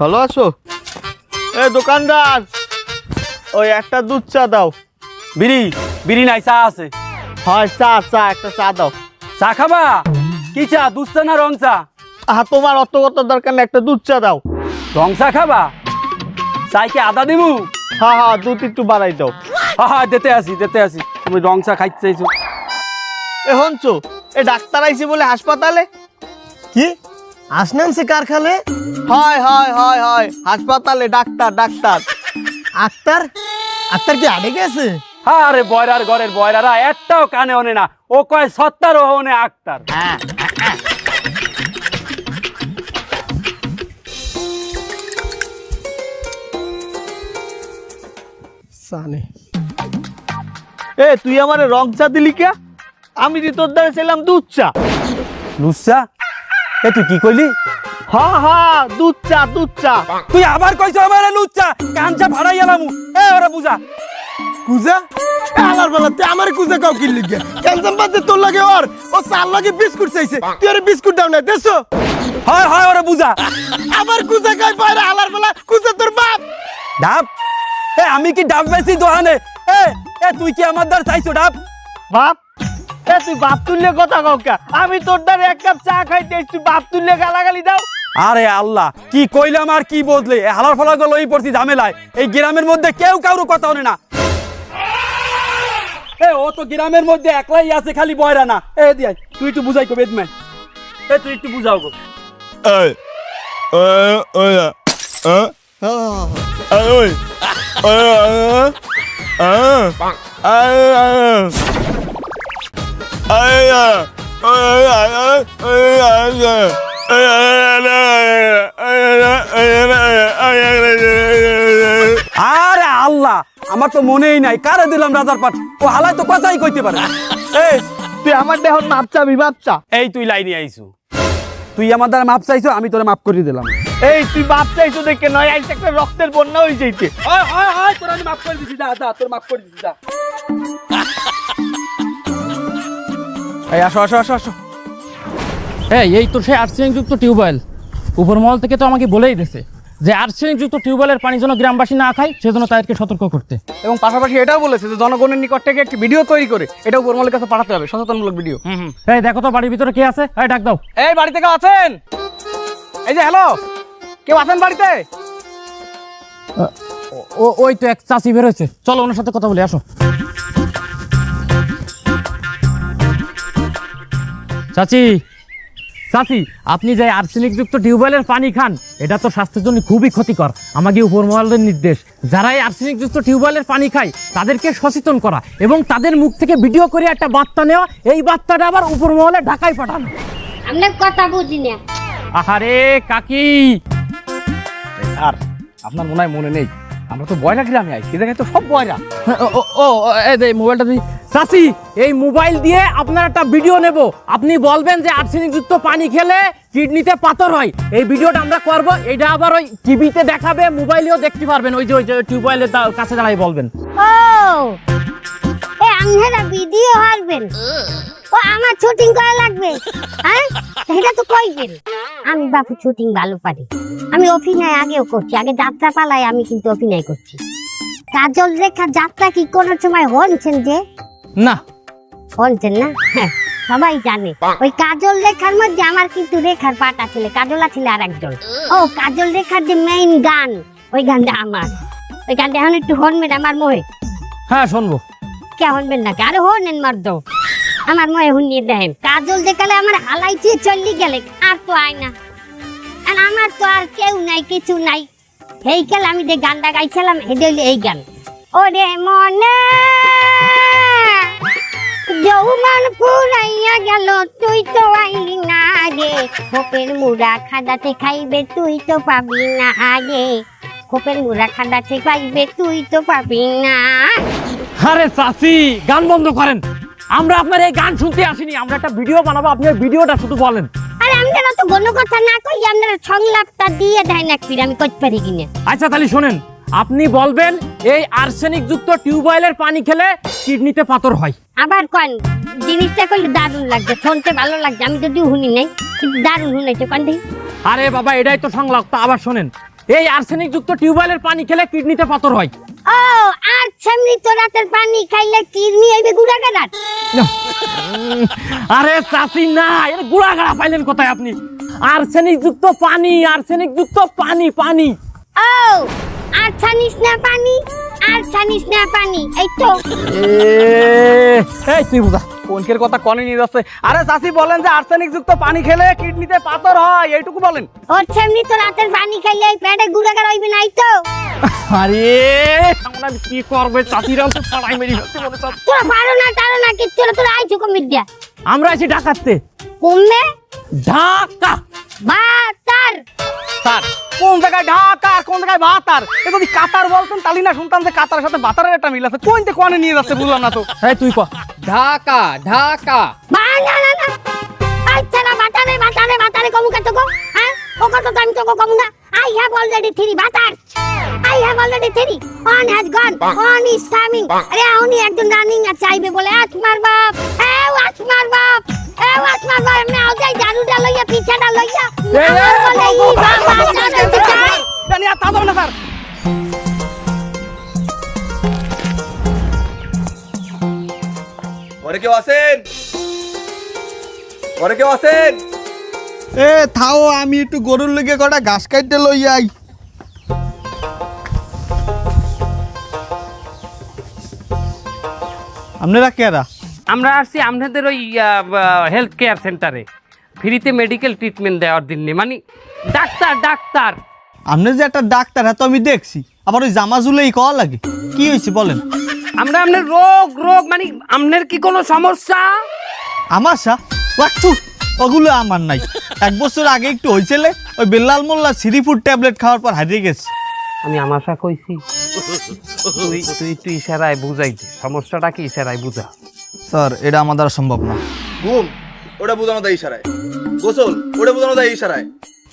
ভালো আছো? এ দোকানদার ওই একটা দুধ চা দাও। বিড়ি বিড়ি নাই চা আছে। হয় চা চা একটা চা দাও। চা খাবা? কি চা? দুধ চা না রং চা? আহা তোমার অত কত দরকার না একটা দুধ চা দাও। রং চা খাবা? চাই কি আদা দিবু হ্যাঁ হ্যাঁ দুধ একটু বাড়াই দাও। হা হা দিতে আসি দিতে আসি। তুমি রং চা খাইতে চাইছো। এ হনছো এ ডাক্তার আইছে বলে হাসপাতালে? কি? আসনাম সে কারখানে হয় হয় হয় হয়। হাসপাতালে ডাক্তার ডাক্তার। আক্তার? আক্তার কি আড়ে গেছে? আরে বয়রার ঘরের বয়রারা একটাও কানে ওনে না। ও কয় সত্তার ও ওনে আক্তার। সানে। এ তুই আমারে রং চা দিলি কে? আমি দি তোর দ্বারা ছিলাম দুধ চা। লুচ্চা এ তুই কি কইলি? হ্যাঁ হ্যাঁ দুধ চা দুধ চা তুই আবার কইছো আমারে লুচ্চা কাঞ্চা ভাড়াই এলাম এ ওরা বুঝা। কুজা? আলার বেলা তুই আমার কুজা কাউ কি লিখে ক্যান্সাম বাজে তোর লাগে ওর। ও সার লাগে বিস্কুট চাইছে। তুই আরে বিস্কুট দাও না দেছো হয় হয় ওরা বুঝা। আবার কুজা খাই বাইরে আলার বেলা কুজা তোর বাপ। ডাব। এ আমি কি ডাব বেশি দোহানে? এ এ তুই কি আমার দ্বার চাইছো ডাব? বাপ এ তুই বাপ তুললে কথা কও কে? আমি তোর দ্বারা এক কাপ চা খাইতে তুই বাপ তুললে গালাগালি দাও। আরে আল্লাহ কি কইলাম আর কি বদলে? হালার ফালা গুলো এই পড়ছি ঝামেলায়। এই গ্রামের মধ্যে কেউ কারও কথা হনে না। এ ও তো গ্রামের মধ্যে একলাই আছে খালি বয়রা না। এ দিয়াই তুই একটু বুঝাই কো বেদম্যান এ তুই একটু বুঝাও গো ơi আরে আল্লাহ আমার তো মনেই নাই। কারে দিলাম রাজার পাট ও হালাই তো কথাই কইতে পারে তুই আমার দেহ মাপ চাবি মাপ চা। এই তুই লাইনে আইছু। তুই আমার দ্বারা মাপ চাইছো আমি তোরে মাপ করে দিলাম। এই তুই মাপ চাইছো দেখে নয় আইসে একটা রক্তের বন্যা হয়ে যাইতে হয় হয় হয় তোর আমি মাপ করে দিছি দা দা তোর মাপ করে দিছি দা এই আসো আসো আসো আসো। এই এই তো সেই টিউবওয়েল। উপর মহল থেকে তো আমাকে বলেই দিয়েছে যে টিউবওয়েলের পানি যেন গ্রামবাসী না খায় সেজন্য তাদেরকে সতর্ক করতে। এবং পাশাপাশি এটাও বলেছে যে জনগণের নিকট থেকে একটি ভিডিও তৈরি করে গোরমালের কাছে পাঠাতে হবে সচেতনমূলক ভিডিও। হুম এই দেখো তো বাড়ির ভিতরে কে আছে? এই ডাক দাও। এই বাড়িতে কেউ আছেন? এই যে হ্যালো? কেউ আছেন বাড়িতে? ও ওই তো এক চাষি বেরোচ্ছে চলো ওনার সাথে কথা বলি আসো। চাচি চাচি আপনি যে আর্সেনিক যুক্ত টিউবওয়েলের পানি খান এটা তো স্বাস্থ্যের জন্য খুবই ক্ষতিকর। আমাকে উপর মহলের নির্দেশ। যারা এই আর্সেনিক যুক্ত টিউবওয়েলের পানি খায় তাদেরকে সচেতন করা এবং তাদের মুখ থেকে ভিডিও করে একটা বার্তা নেওয়া এই বার্তাটা আবার উপর মহলে ঢাকায় পাঠানো। আপনার কথা বুঝি না। আহারে কাকি! আর আপনার মনে হয় মনে নেই। আমরা তো বয়রা গ্রামে আইছি দেখে তো সব বয়রা। ও ও, এই দে মোবাইলটা দিই চাচি এই মোবাইল দিয়ে আপনার একটা ভিডিও নেব। আপনি বলবেন যে আর্সেনিক যুক্ত পানি খেলে কিডনিতে পাথর হয়। এই ভিডিওটা আমরা করব এটা আবার ওই টিভিতে দেখাবে মোবাইলেও দেখতে পারবেন। ওই যে ওই যে টিউবওয়েলের কাছে দাঁড়াই বলবেন। ও এ আপনারা ভিডিও হারবেন। ও আমার শুটিং করা লাগবে হ্যাঁ? এটা তো আমি বাপু শুটিং ভালো পারি। আমি অভিনয় আগেও করছি আগে যাত্রা পালায় আমি কিন্তু অভিনয় করছি। কাজল রেখা যাত্রা কি কোনো সময় হনছেন যে? না। হনছেন না? হ্যাঁ, সবাই জানে। ওই কাজল রেখার মধ্যে আমার কিন্তু রেখার পাটা ছিল কাজল ছিল আর একজন ও কাজল রেখার যে মেইন গান ওই গানটা আমার। ওই গানটা এখন একটু হনবেন আমার মোহে। হ্যাঁ শুনব। কে হনবেন না আরে হনেন মার্দ। আমার মোহে হুনিয়ে দেন কাজল দেখালে আমার হালাইতে চললি গেলে, আর তো আয় না। আর আমার তো আর কেউ নাই, কিছু নাই। এই কাল আমি যে গানটা গাইছিলাম হইল এই গান। ওরে মনে যৌবন গেল, তুই তো আইলি না রে খোপের মুড়া খাদাতে খাইবে, তুই তো পাবি না আরে খোপের মুড়া খাদাতে খাইবে, তুই তো পাবি না আরে চাচি, গান বন্ধ করেন। আমরা আপনার এই গান শুনতে আসিনি আমরা একটা ভিডিও বানাবো আপনি ওই ভিডিওটা শুধু বলেন। আরে তো কোনো কথা না কই সংলাপটা দিয়ে দেয় না ফির আমি পারি কিনা? আচ্ছা তাহলে শোনেন আপনি বলবেন এই আর্সেনিক যুক্ত টিউবওয়েলের পানি খেলে কিডনিতে পাথর হয়। আবার কন জিনিসটা কইলে দারুণ লাগছে শুনতে ভালো লাগছে আমি যদিও শুনি নাই কিন্তু দারুণ শুনেছে কন আরে বাবা এটাই তো সংলাপ তা আবার শোনেন এই আর্সেনিক যুক্ত টিউবওয়েলের পানি খেলে কিডনিতে পাথর হয়। ও আর সামনে তো রাতের পানি খাইলে কিডনি হইবে গুড়া গাড়ার আরে চাষি না এর গুড়াগাড়া পাইলেন কোথায় আপনি? আর্সেনিক যুক্ত পানি আর্সেনিক যুক্ত পানি পানি। ও আর ছানিস না পানি আর ছানিস না পানি এই তো। এই তুই বুঝা কোনকের কথা কনে নিয়ে যাচ্ছে। আরে বলেন যে আর্সেনিক যুক্ত পানি খেলে কিডনিতে পাথর হয় এইটুকু বলেন। ওর সামনে তো রাতের পানি খাইলে পেটে গুড়া গাড়া হইবে নাই তো। আরে! আমরা কি করবে? তো মেরি মনে। তোরা পারো না তারো না কিচ্ছু না তোরা আইছো দিয়া আমরা আছি কমবে ঢাকা। বা তার কোন জায়গায় ঢাকা আর কোন জায়গায় ভাতার এ যদি কাতার বলতেন তাহলে না শুনতাম যে কাতারের সাথে ভাতারের একটা মিল আছে। কোনতে কনে নিয়ে যাচ্ছে বুঝলাম না তো। এই তুই ক। ঢাকা ঢাকা। বা না না না। আচ্ছা না বাতারে বাতারে বাতারে কমু কত গো হ্যাঁ? ও কত তো আমি তো কমু না? Have already three বাতার I have already three one has gone one is coming আরে উনি একজন রানিং আর চাইবে বলে আসমার বাপ এ আসমার বাপ এ আসমার বাপ আমি আও যাই জানুটা লইয়া পিছাটা লইয়া আমার বলে ই বাবা জানুটা চাই জানি আর তা যাবে না স্যার ঘরে কেউ আছেন ঘরে কেউ আছেন এ থাও আমি একটু গরুর লেগে কটা ঘাস কাটতে লই আই। আপনারা কেরা? আমরা আসছি আপনাদের ওই হেলথ কেয়ার সেন্টারে ফ্রিতে মেডিকেল ট্রিটমেন্ট দেওয়ার জন্য। মানে ডাক্তার ডাক্তার। আপনি যে একটা ডাক্তার হ্যাঁ তো আমি দেখছি। আবার ওই জামা জুলেই কওয়া লাগে। কি হয়েছে বলেন? আমরা আপনার রোগ রোগ মানে আপনার কি কোনো সমস্যা? আমার সা? ওগুলো আমার নাই। এক বছর আগে একটু হয়েছিল ওই বেল্লাল মোল্লা সিরিফুড ট্যাবলেট খাওয়ার পর হারিয়ে গেছে। আমি আমাশা কইছি তুই তুই একটু ইশারায় বুঝাই দে। সমস্যাটা কি ইশারায় বুঝা। স্যার এটা আমার দ্বারা সম্ভব না। ঘুম ওটা বোঝানো দেয় ইশারায়। গোসল ওটা বোঝানো দেয় ইশারায়।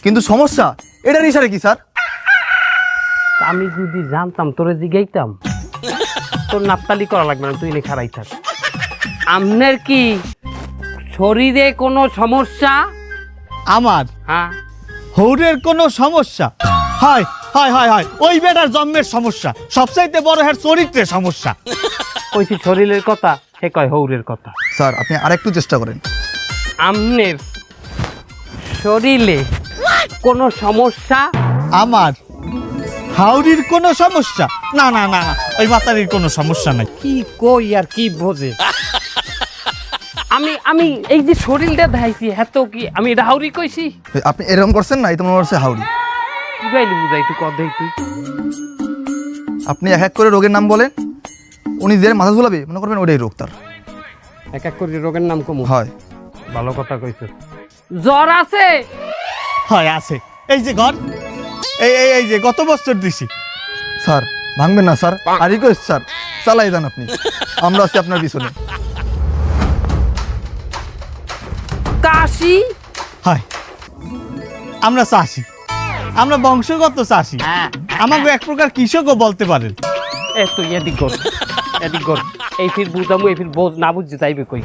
কিন্তু সমস্যা এটার ইশারে কি স্যার? আমি যদি জানতাম তোরে জিগাইতাম তোর নাপতালি করা লাগবে না তুই নে খারাই থাক। আপনার কি শরীরে কোনো সমস্যা? আমার? হ্যাঁ। হৌরের কোনো সমস্যা? হয় হয় হয় হয় ওই বেটার জন্মের সমস্যা। সবচাইতে বড় হ্যার চরিত্রের সমস্যা। কইছি শরীরের কথা সে কয় হৌরের কথা। স্যার আপনি আরেকটু চেষ্টা করেন। আমনের শরীরে কোনো সমস্যা? আমার? হাউরির কোনো সমস্যা? না না না না ওই মাতারির কোনো সমস্যা নাই। কি কই আর কি বোঝে? আমি আমি এই যে শরীরটা দেখাইছি এত কি আমি এটা হাউরি কইছি? আপনি এরকম করছেন না এই তো মনে হচ্ছে হাউড়ি কি গাইলি বুঝাই তুই কর দেই তুই আপনি এক এক করে রোগের নাম বলেন উনি যে মাথা ঝুলাবে মনে করবেন ওটাই রোগ তার। এক এক করে রোগের নাম কমু। হয়। ভালো কথা কইছে। জ্বর আছে? হয় আছে। এই যে ঘর এই এই এই যে গত বছর দিছি। স্যার ভাঙবেন না স্যার। আর রিকোয়েস্ট স্যার। চালাই যান আপনি। আমরা আছি আপনার পিছনে। কাশি হয়। আমরা চাষি। আমরা বংশগত চাষি। আমাকে এক প্রকার কৃষকও বলতে পারেন। এ তুই এদিক কর এদিক কর এই ফির বুঝামু এই ফির বোঝ না বুঝতে যাইবে কই?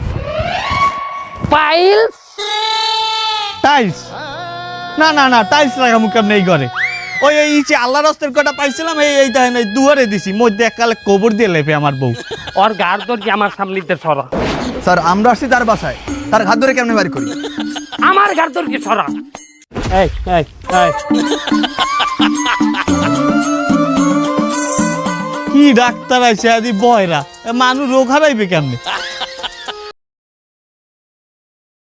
Piles tiles? না না না টাইলস লাগামু কেমন এই ঘরে। ওই এই যে আল্লাহ রস্তের কটা পাইছিলাম এই এই দেখেন এই দুয়ারে দিছি মধ্যে এককালে কবর দিয়ে লেপে আমার বউ। ওর গার দর কি আমার সামনে সরা। স্যার আমরা আসছি তার বাসায়। তার ঘাত ধরে কেমনে বাড়ি করি আমার ঘাত ধরে কি সরা? এই এই এই। কি ডাক্তার আছে আদি বয়রা? মানুষ রোগ হারাইবে কেমনে?